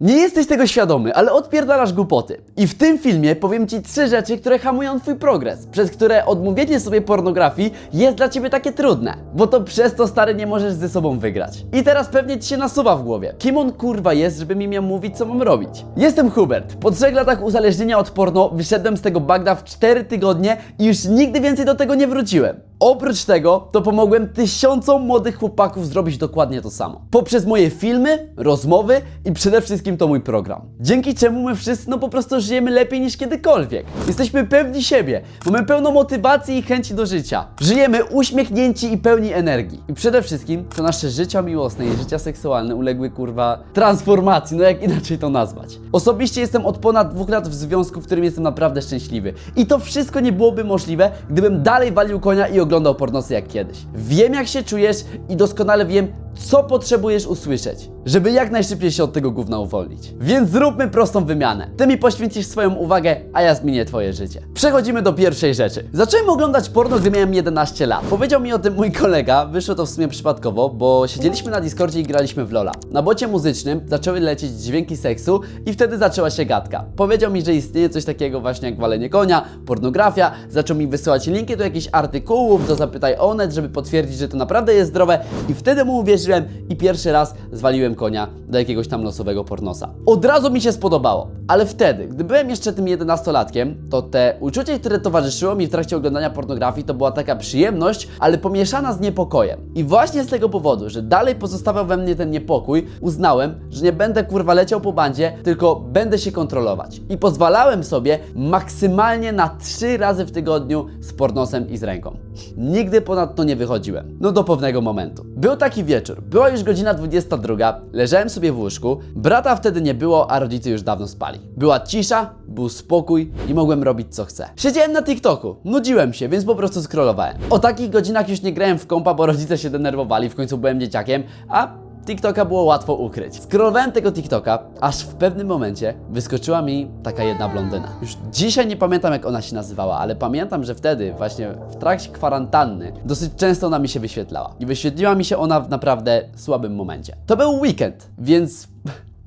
Nie jesteś tego świadomy, ale odpierdalasz głupoty. I w tym filmie powiem Ci trzy rzeczy, które hamują Twój progres, przez które odmówienie sobie pornografii jest dla Ciebie takie trudne. Bo to przez to, stary, nie możesz ze sobą wygrać. I teraz pewnie Ci się nasuwa w głowie. Kim on kurwa jest, żeby mi miał mówić, co mam robić? Jestem Hubert. Po trzech latach uzależnienia od porno wyszedłem z tego bagna w 4 tygodnie i już nigdy więcej do tego nie wróciłem. Oprócz tego, to pomogłem tysiącom młodych chłopaków zrobić dokładnie to samo. Poprzez moje filmy, rozmowy i przede wszystkim to mój program. Dzięki czemu my wszyscy no po prostu żyjemy lepiej niż kiedykolwiek. Jesteśmy pewni siebie, mamy pełno motywacji i chęci do życia. Żyjemy uśmiechnięci i pełni energii. I przede wszystkim to nasze życia miłosne i życia seksualne uległy kurwa transformacji, no jak inaczej to nazwać. Osobiście jestem od ponad dwóch lat w związku, w którym jestem naprawdę szczęśliwy. I to wszystko nie byłoby możliwe, gdybym dalej walił konia i oglądał pornosy jak kiedyś. Wiem jak się czujesz i doskonale wiem, co potrzebujesz usłyszeć, żeby jak najszybciej się od tego gówna uwolnić. Więc zróbmy prostą wymianę. Ty mi poświęcisz swoją uwagę, a ja zmienię twoje życie. Przechodzimy do pierwszej rzeczy. Zacząłem oglądać porno, gdy miałem 11 lat. Powiedział mi o tym mój kolega, wyszło to w sumie przypadkowo, bo siedzieliśmy na Discordzie i graliśmy w Lola. Na bocie muzycznym zaczęły lecieć dźwięki seksu i wtedy zaczęła się gadka. Powiedział mi, że istnieje coś takiego właśnie jak walenie konia, pornografia, zaczął mi wysyłać linki do jakichś artykułów, do Zapytaj Onet, żeby potwierdzić, że to naprawdę jest zdrowe i wtedy mu uwierzyłem i pierwszy raz zwaliłem konia do jakiegoś tam losowego pornosa. Od razu mi się spodobało, ale wtedy, gdy byłem jeszcze tym 11-latkiem, to te uczucie, które towarzyszyło mi w trakcie oglądania pornografii, to była taka przyjemność, ale pomieszana z niepokojem. I właśnie z tego powodu, że dalej pozostawał we mnie ten niepokój, uznałem, że nie będę kurwa leciał po bandzie, tylko będę się kontrolować. I pozwalałem sobie maksymalnie na trzy razy w tygodniu z pornosem i z ręką. Nigdy ponad to nie wychodziłem. No do pewnego momentu. Był taki wieczór, była już godzina 22, leżałem sobie w łóżku, brata wtedy nie było, a rodzice już dawno spali. Była cisza, był spokój i mogłem robić co chcę. Siedziałem na TikToku, nudziłem się, więc po prostu scrollowałem. O takich godzinach już nie grałem w kompa, bo rodzice się denerwowali, w końcu byłem dzieciakiem, a TikToka było łatwo ukryć. Scrollowałem tego TikToka, aż w pewnym momencie wyskoczyła mi taka jedna blondyna. Już dzisiaj nie pamiętam jak ona się nazywała, ale pamiętam, że wtedy właśnie w trakcie kwarantanny dosyć często ona mi się wyświetlała. I wyświetliła mi się ona w naprawdę słabym momencie. To był weekend, więc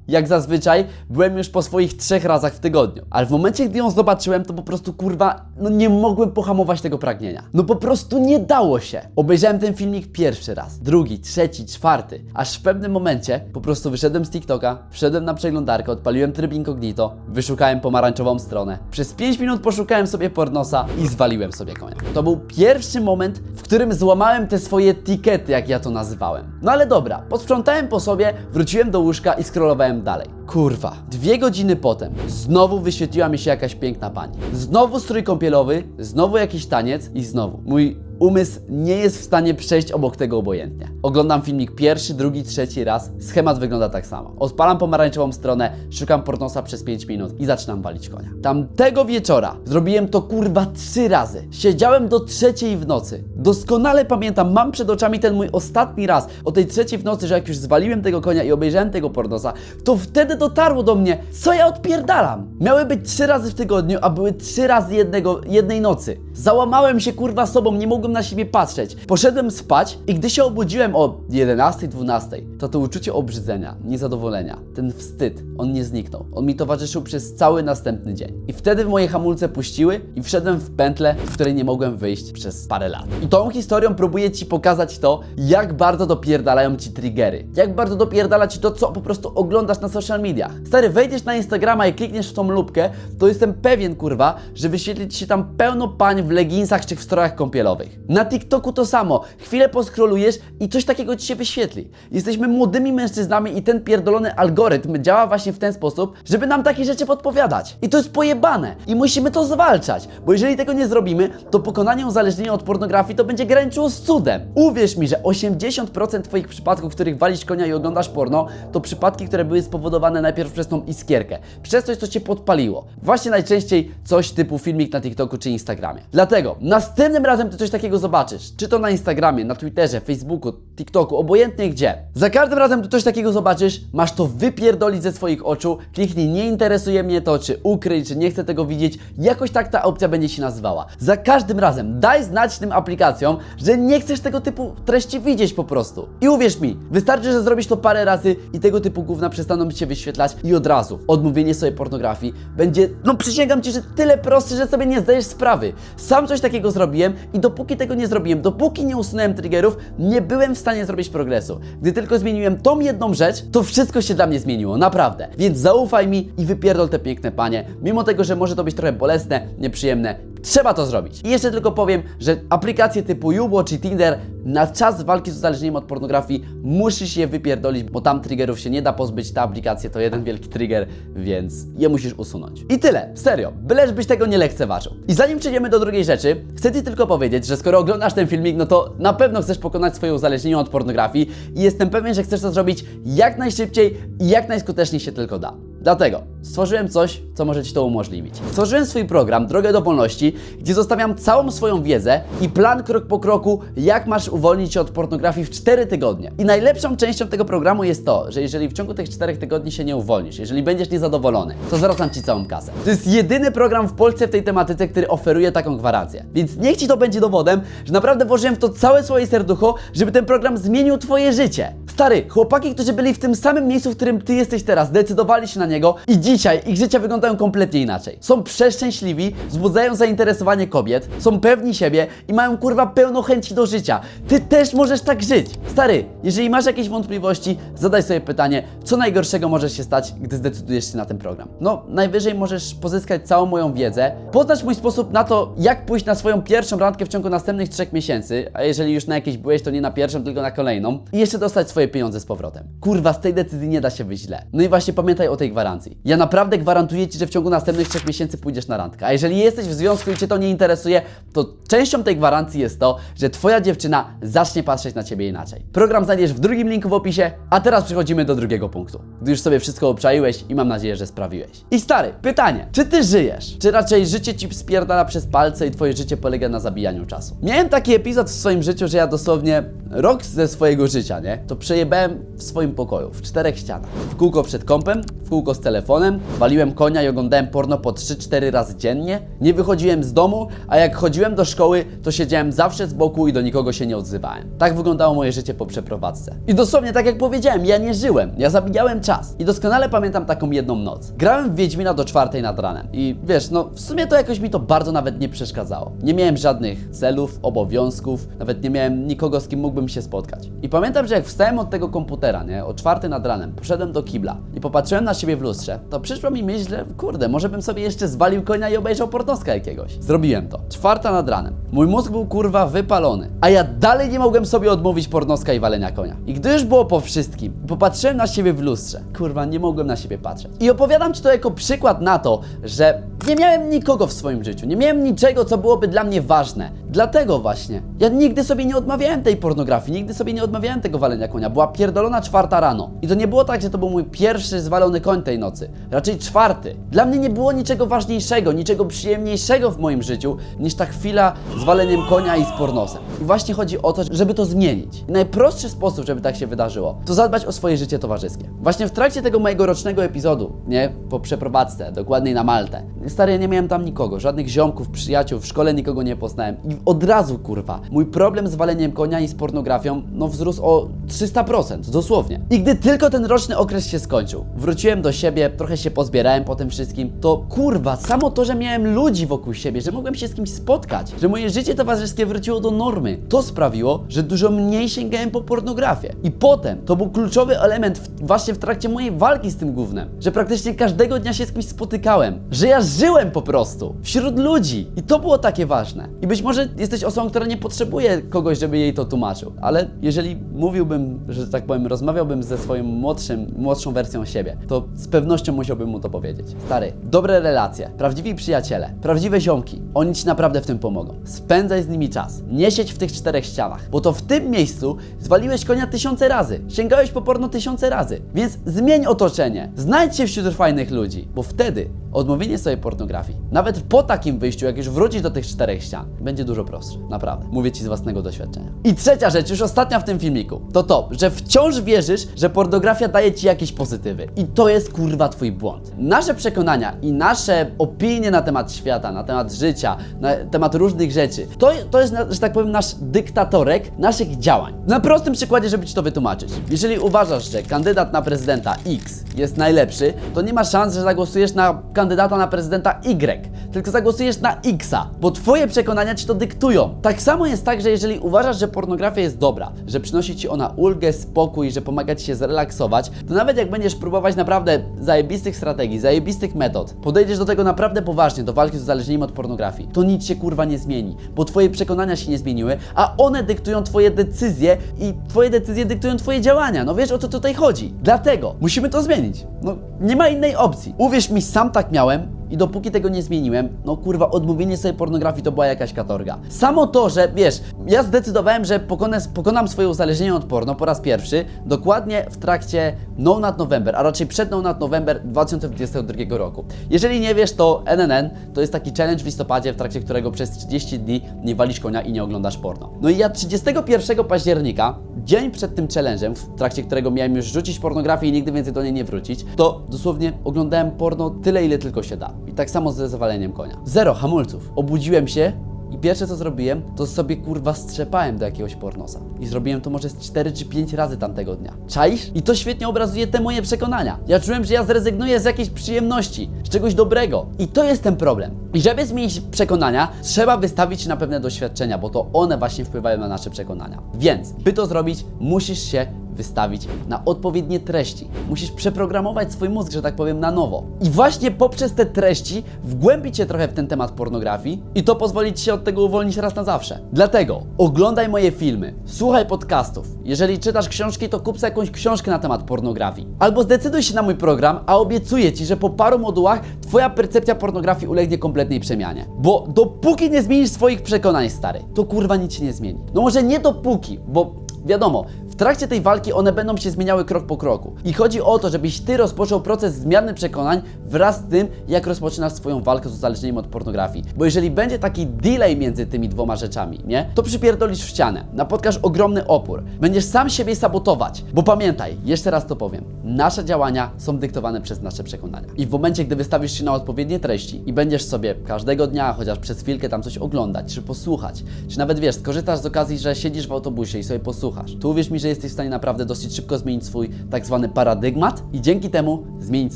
jak zazwyczaj, byłem już po swoich trzech razach w tygodniu. Ale w momencie, gdy ją zobaczyłem, to po prostu kurwa, no nie mogłem pohamować tego pragnienia. No po prostu nie dało się. Obejrzałem ten filmik pierwszy raz, drugi, trzeci, czwarty. Aż w pewnym momencie po prostu wyszedłem z TikToka, wszedłem na przeglądarkę, odpaliłem tryb incognito, wyszukałem pomarańczową stronę. Przez 5 minut poszukałem sobie pornosa i zwaliłem sobie konia. To był pierwszy moment, w którym złamałem te swoje tikety, jak ja to nazywałem. No ale dobra, posprzątałem po sobie, wróciłem do łóżka i scrollowałem dalej. Kurwa. Dwie godziny potem znowu wyświetliła mi się jakaś piękna pani. Znowu strój kąpielowy, znowu jakiś taniec i znowu. Mój umysł nie jest w stanie przejść obok tego obojętnie. Oglądam filmik pierwszy, drugi, trzeci raz. Schemat wygląda tak samo. Odpalam pomarańczową stronę, szukam pornosa przez 5 minut i zaczynam walić konia. Tamtego wieczora zrobiłem to kurwa trzy razy. Siedziałem do trzeciej w nocy. Doskonale pamiętam, mam przed oczami ten mój ostatni raz o tej trzeciej w nocy, że jak już zwaliłem tego konia i obejrzałem tego pornosa, to wtedy dotarło do mnie, co ja odpierdalam. Miały być trzy razy w tygodniu, a były trzy razy jednego, jednej nocy. Załamałem się kurwa sobą, nie mogłem na siebie patrzeć. Poszedłem spać i gdy się obudziłem o 11-12, to to uczucie obrzydzenia, niezadowolenia, ten wstyd, on nie zniknął. On mi towarzyszył przez cały następny dzień. I wtedy moje hamulce puściły i wszedłem w pętlę, z której nie mogłem wyjść przez parę lat. I tą historią próbuję Ci pokazać to, jak bardzo dopierdalają Ci triggery. Jak bardzo dopierdala Ci to, co po prostu oglądasz na social mediach. Stary, wejdziesz na Instagrama i klikniesz w tą lubkę, to jestem pewien, kurwa, że wyświetli Ci się tam pełno pań w leginsach czy w strojach kąpielowych. Na TikToku to samo. Chwilę poskrolujesz i coś takiego Ci się wyświetli. Jesteśmy młodymi mężczyznami i ten pierdolony algorytm działa właśnie w ten sposób, żeby nam takie rzeczy podpowiadać. I to jest pojebane. I musimy to zwalczać, bo jeżeli tego nie zrobimy, to pokonanie uzależnienia od pornografii to będzie graniczyło z cudem. Uwierz mi, że 80% Twoich przypadków, w których walisz konia i oglądasz porno, to przypadki, które były spowodowane najpierw przez tą iskierkę, przez coś, co Cię podpaliło. Właśnie najczęściej coś typu filmik na TikToku czy Instagramie. Dlatego następnym razem, gdy coś takiego takiego zobaczysz, czy to na Instagramie, na Twitterze, Facebooku, TikToku, obojętnie gdzie, za każdym razem, gdy coś takiego zobaczysz, masz to wypierdolić ze swoich oczu, kliknij nie interesuje mnie to, czy ukryj, czy nie chcę tego widzieć, jakoś tak ta opcja będzie się nazywała. Za każdym razem daj znać tym aplikacjom, że nie chcesz tego typu treści widzieć po prostu. I uwierz mi, wystarczy, że zrobisz to parę razy i tego typu gówna przestaną się wyświetlać i od razu odmówienie sobie pornografii będzie, no przysięgam Ci, że tyle prostsze, że sobie nie zdajesz sprawy. Sam coś takiego zrobiłem i dopóki tego nie zrobiłem, dopóki nie usunąłem triggerów, nie byłem w stanie zrobić progresu. Gdy tylko zmieniłem tą jedną rzecz, to wszystko się dla mnie zmieniło, naprawdę. Więc zaufaj mi i wypierdol te piękne panie, mimo tego, że może to być trochę bolesne, nieprzyjemne, Trzeba to zrobić. I jeszcze tylko powiem, że aplikacje typu YouBo czy Tinder na czas walki z uzależnieniem od pornografii musisz je wypierdolić, bo tam triggerów się nie da pozbyć. Ta aplikacja to jeden wielki trigger, więc je musisz usunąć. I tyle, serio, byle byś tego nie lekceważył. I zanim przejdziemy do drugiej rzeczy, chcę Ci tylko powiedzieć, że skoro oglądasz ten filmik, no to na pewno chcesz pokonać swoje uzależnienie od pornografii i jestem pewien, że chcesz to zrobić jak najszybciej i jak najskuteczniej się tylko da. Dlatego stworzyłem coś, co może Ci to umożliwić. Stworzyłem swój program Drogę do Wolności, gdzie zostawiam całą swoją wiedzę i plan krok po kroku, jak masz uwolnić się od pornografii w 4 tygodnie. I najlepszą częścią tego programu jest to, że jeżeli w ciągu tych 4 tygodni się nie uwolnisz, jeżeli będziesz niezadowolony, to zwracam Ci całą kasę. To jest jedyny program w Polsce w tej tematyce, który oferuje taką gwarancję. Więc niech Ci to będzie dowodem, że naprawdę włożyłem w to całe swoje serducho, żeby ten program zmienił Twoje życie. Stary, chłopaki, którzy byli w tym samym miejscu, w którym Ty jesteś teraz, zdecydowali się na niego i dzisiaj ich życia wyglądają kompletnie inaczej. Są przeszczęśliwi, wzbudzają zainteresowanie kobiet, są pewni siebie i mają kurwa pełno chęci do życia. Ty też możesz tak żyć. Stary, jeżeli masz jakieś wątpliwości, zadaj sobie pytanie, co najgorszego może się stać, gdy zdecydujesz się na ten program. No, najwyżej możesz pozyskać całą moją wiedzę, poznać mój sposób na to, jak pójść na swoją pierwszą randkę w ciągu następnych trzech miesięcy, a jeżeli już na jakiejś byłeś, to nie na pierwszą, tylko na kolejną i jeszcze dostać swoje pieniądze z powrotem. Kurwa, z tej decyzji nie da się wyjść. No i właśnie pamiętaj o tej gwarancji. Ja naprawdę gwarantuję Ci, że w ciągu następnych trzech miesięcy pójdziesz na randkę. A jeżeli jesteś w związku i Cię to nie interesuje, to częścią tej gwarancji jest to, że Twoja dziewczyna zacznie patrzeć na Ciebie inaczej. Program znajdziesz w drugim linku w opisie, a teraz przechodzimy do drugiego punktu. Gdy już sobie wszystko obczaiłeś i mam nadzieję, że sprawiłeś. I stary, pytanie, czy Ty żyjesz? Czy raczej życie Ci spierdala przez palce i Twoje życie polega na zabijaniu czasu? Miałem taki epizod w swoim życiu, że ja dosłownie rok ze swojego życia, nie? To przejebałem w swoim pokoju, w czterech ścianach. W kółko przed kąpem, w kółko z telefonem, waliłem konia i oglądałem porno po 3-4 razy dziennie, nie wychodziłem z domu, a jak chodziłem do szkoły, to siedziałem zawsze z boku i do nikogo się nie odzywałem. Tak wyglądało moje życie po przeprowadzce. I dosłownie tak jak powiedziałem, ja nie żyłem, ja zabijałem czas. I doskonale pamiętam taką jedną noc. Grałem w Wiedźmina do czwartej nad ranem i wiesz, no w sumie to jakoś mi to bardzo nawet nie przeszkadzało. Nie miałem żadnych celów, obowiązków, nawet nie miałem nikogo, z kim mógłbym się spotkać. I pamiętam, że jak wstałem od tego komputera, nie, o czwartej nad ranem, poszedłem do kibla i popatrzyłem na siebie w lustrze, to przyszło mi myśl, że kurde, może bym sobie jeszcze zwalił konia i obejrzał pornoska jakiegoś. Zrobiłem to. Czwarta nad ranem. Mój mózg był kurwa wypalony, a ja dalej nie mogłem sobie odmówić pornoska i walenia konia. I gdy już było po wszystkim, popatrzyłem na siebie w lustrze, kurwa, nie mogłem na siebie patrzeć. I opowiadam Ci to jako przykład na to, że nie miałem nikogo w swoim życiu, nie miałem niczego, co byłoby dla mnie ważne. Dlatego właśnie, ja nigdy sobie nie odmawiałem tej pornografii, nigdy sobie nie odmawiałem tego walenia konia. Była pierdolona czwarta rano. I to nie było tak, że to był mój pierwszy zwalony koń tej nocy, raczej czwarty. Dla mnie nie było niczego ważniejszego, niczego przyjemniejszego w moim życiu, niż ta chwila z waleniem konia i z pornosem. I właśnie chodzi o to, żeby to zmienić. I najprostszy sposób, żeby tak się wydarzyło, to zadbać o swoje życie towarzyskie. Właśnie w trakcie tego mojego rocznego epizodu, nie, po przeprowadzce, dokładniej na Maltę, stary, ja nie miałem tam nikogo, żadnych ziomków, przyjaciół, w szkole nikogo nie poznałem. I od razu, kurwa, mój problem z waleniem konia i z pornografią, no wzrósł o 300%, dosłownie. I gdy tylko ten roczny okres się skończył, wróciłem do siebie, trochę się pozbierałem po tym wszystkim, to kurwa, samo to, że miałem ludzi wokół siebie, że mogłem się z kimś spotkać, że moje życie towarzyskie wróciło do normy, to sprawiło, że dużo mniej sięgałem po pornografię. I potem, to był kluczowy element w, właśnie w trakcie mojej walki z tym gównem, że praktycznie każdego dnia się z kimś spotykałem, że ja żyłem po prostu wśród ludzi i to było takie ważne. I być może jesteś osobą, która nie potrzebuje kogoś, żeby jej to tłumaczył, ale jeżeli mówiłbym, że tak powiem, rozmawiałbym ze swoim młodszym, młodszą wersją siebie, to z pewnością musiałbym mu to powiedzieć. Stary, dobre relacje, prawdziwi przyjaciele, prawdziwe ziomki, oni ci naprawdę w tym pomogą. Spędzaj z nimi czas. Nie siedź w tych czterech ścianach, bo to w tym miejscu zwaliłeś konia tysiące razy, sięgałeś po porno tysiące razy. Więc zmień otoczenie, znajdź się wśród fajnych ludzi, bo wtedy odmówienie sobie pornografii, nawet po takim wyjściu, jak już wrócisz do tych czterech ścian, będzie dużo prostsze. Naprawdę. Mówię ci z własnego doświadczenia. I trzecia rzecz, już ostatnia w tym filmiku, to to, że wciąż wierzysz, że pornografia daje ci jakieś pozytywy. I to jest kurwa twój błąd. Nasze przekonania i nasze opinie na temat świata, na temat życia, na temat różnych rzeczy, to, to jest, że tak powiem, nasz dyktatorek naszych działań. Na prostym przykładzie, żeby ci to wytłumaczyć. Jeżeli uważasz, że kandydat na prezydenta X jest najlepszy, to nie ma szans, że zagłosujesz na kandydata na prezydenta Y, tylko zagłosujesz na Xa, bo twoje przekonania ci to dyktują. Tak samo jest tak, że jeżeli uważasz, że pornografia jest dobra, że przynosi ci ona ulgę, spokój, że pomaga ci się zrelaksować, to nawet jak będziesz próbować naprawdę zajebistych strategii, zajebistych metod, podejdziesz do tego naprawdę poważnie, do walki z uzależnieniem od pornografii, to nic się kurwa nie zmieni, bo twoje przekonania się nie zmieniły, a one dyktują twoje decyzje i twoje decyzje dyktują twoje działania. No wiesz o co tutaj chodzi. Dlatego musimy to zmienić. No nie ma innej opcji. Uwierz mi, sam tak miałem i dopóki tego nie zmieniłem, no kurwa, odmówienie sobie pornografii to była jakaś katorga. Samo to, że wiesz, ja zdecydowałem, że pokonę, pokonam swoje uzależnienie od porno po raz pierwszy, dokładnie w trakcie No Not November, a raczej przed No Not November 2022 roku. Jeżeli nie wiesz, to NNN to jest taki challenge w listopadzie, w trakcie którego przez 30 dni nie walisz konia i nie oglądasz porno. No i ja 31 października, dzień przed tym challenge'em, w trakcie którego miałem już rzucić pornografię i nigdy więcej do niej nie wrócić, to dosłownie oglądałem porno tyle, ile tylko się da. I tak samo ze zawaleniem konia. Zero hamulców. Obudziłem się i pierwsze co zrobiłem, to sobie kurwa strzepałem do jakiegoś pornosa. I zrobiłem to może z 4 czy 5 razy tamtego dnia. Czaisz? I to świetnie obrazuje te moje przekonania. Ja czułem, że ja zrezygnuję z jakiejś przyjemności, z czegoś dobrego. I to jest ten problem. I żeby zmienić przekonania, trzeba wystawić się na pewne doświadczenia, bo to one właśnie wpływają na nasze przekonania. Więc, by to zrobić, musisz się wystawić na odpowiednie treści. Musisz przeprogramować swój mózg, że tak powiem, na nowo. I właśnie poprzez te treści wgłębić się trochę w ten temat pornografii i to pozwoli Ci się od tego uwolnić raz na zawsze. Dlatego oglądaj moje filmy, słuchaj podcastów. Jeżeli czytasz książki, to kup sobie jakąś książkę na temat pornografii. Albo zdecyduj się na mój program, a obiecuję Ci, że po paru modułach Twoja percepcja pornografii ulegnie kompletnej przemianie. Bo dopóki nie zmienisz swoich przekonań, stary, to kurwa nic się nie zmieni. No może nie dopóki, bo wiadomo, trakcie tej walki one będą się zmieniały krok po kroku. I chodzi o to, żebyś ty rozpoczął proces zmiany przekonań wraz z tym, jak rozpoczynasz swoją walkę z uzależnieniem od pornografii. Bo jeżeli będzie taki delay między tymi dwoma rzeczami, nie? To przypierdolisz w ścianę, napotkasz ogromny opór, będziesz sam siebie sabotować. Bo pamiętaj, jeszcze raz to powiem, nasze działania są dyktowane przez nasze przekonania. I w momencie, gdy wystawisz się na odpowiednie treści i będziesz sobie każdego dnia, chociaż przez chwilkę tam coś oglądać, czy posłuchać, czy nawet wiesz, skorzystasz z okazji, że siedzisz w autobusie i sobie posłuchasz, to uwierz mi, że jesteś w stanie naprawdę dosyć szybko zmienić swój tak zwany paradygmat i dzięki temu zmienić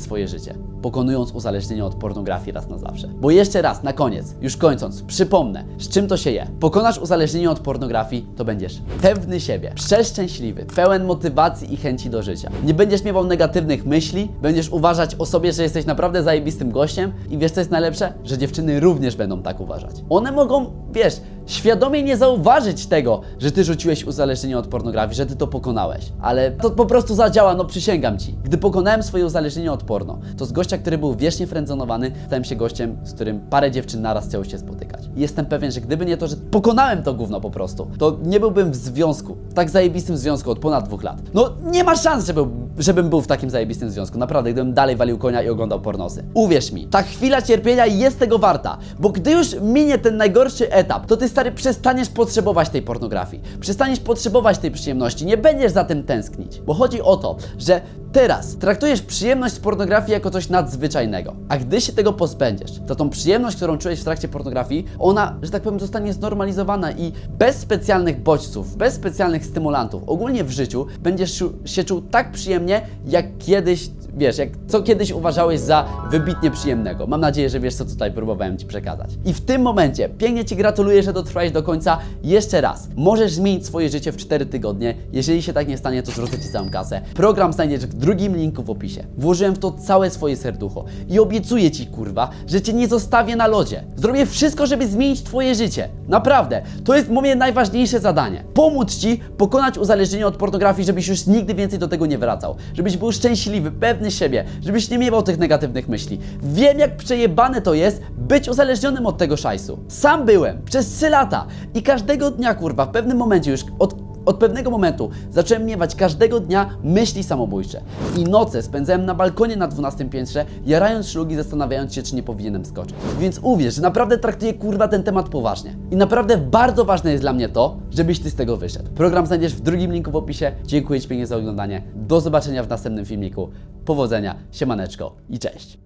swoje życie, pokonując uzależnienie od pornografii raz na zawsze. Bo jeszcze raz, na koniec, już kończąc, przypomnę, z czym to się je. Pokonasz uzależnienie od pornografii, to będziesz pewny siebie, przeszczęśliwy, pełen motywacji i chęci do życia. Nie będziesz miewał negatywnych myśli, będziesz uważać o sobie, że jesteś naprawdę zajebistym gościem i wiesz co jest najlepsze? Że dziewczyny również będą tak uważać. One mogą, wiesz, świadomie nie zauważyć tego, że ty rzuciłeś uzależnienie od pornografii, że ty to pokonałeś. Ale to po prostu zadziała, no przysięgam ci. Gdy pokonałem swoje uzależnienie od porno, to z gościa, który był wiecznie frędzonowany, stałem się gościem, z którym parę dziewczyn naraz chciało się spotykać. I jestem pewien, że gdyby nie to, że pokonałem to gówno po prostu, to nie byłbym w związku, tak zajebistym związku od ponad dwóch lat. No nie ma szans, żeby, żebym był w takim zajebistym związku. Naprawdę, gdybym dalej walił konia i oglądał pornosy. Uwierz mi, ta chwila cierpienia jest tego warta, bo gdy już minie ten najgorszy etap, to ty stary przestaniesz potrzebować tej pornografii, przestaniesz potrzebować tej przyjemności, nie będziesz za tym tęsknić. Bo chodzi o to, że teraz traktujesz przyjemność z pornografii jako coś nadzwyczajnego. A gdy się tego pozbędziesz, to tą przyjemność, którą czułeś w trakcie pornografii, ona, że tak powiem, zostanie znormalizowana i bez specjalnych bodźców, bez specjalnych stymulantów, ogólnie w życiu będziesz się czuł tak przyjemnie, jak kiedyś, wiesz, jak co kiedyś uważałeś za wybitnie przyjemnego. Mam nadzieję, że wiesz, co tutaj próbowałem Ci przekazać. I w tym momencie pięknie Ci gratuluję, że dotrwałeś do końca. Jeszcze raz, możesz zmienić swoje życie w 4 tygodnie. Jeżeli się tak nie stanie, to zwrócę Ci całą kasę. Program znajdziesz w drugim linku w opisie. Włożyłem w to całe swoje serducho i obiecuję Ci, kurwa, że Cię nie zostawię na lodzie. Zrobię wszystko, żeby zmienić Twoje życie. Naprawdę, to jest moje najważniejsze zadanie. Pomóc Ci pokonać uzależnienie od pornografii, żebyś już nigdy więcej do tego nie wracał. Żebyś był szczęśliwy, pewny siebie, żebyś nie miewał tych negatywnych myśli. Wiem, jak przejebane to jest być uzależnionym od tego szajsu. Sam byłem przez 3 lata i każdego dnia, kurwa, w pewnym momencie już od Od pewnego momentu zacząłem miewać każdego dnia myśli samobójcze. I noce spędzałem na balkonie na 12 piętrze, jarając szlugi, zastanawiając się, czy nie powinienem skoczyć. Więc uwierz, że naprawdę traktuję kurwa ten temat poważnie. I naprawdę bardzo ważne jest dla mnie to, żebyś ty z tego wyszedł. Program znajdziesz w drugim linku w opisie. Dziękuję Ci pięknie za oglądanie. Do zobaczenia w następnym filmiku. Powodzenia, siemaneczko i cześć.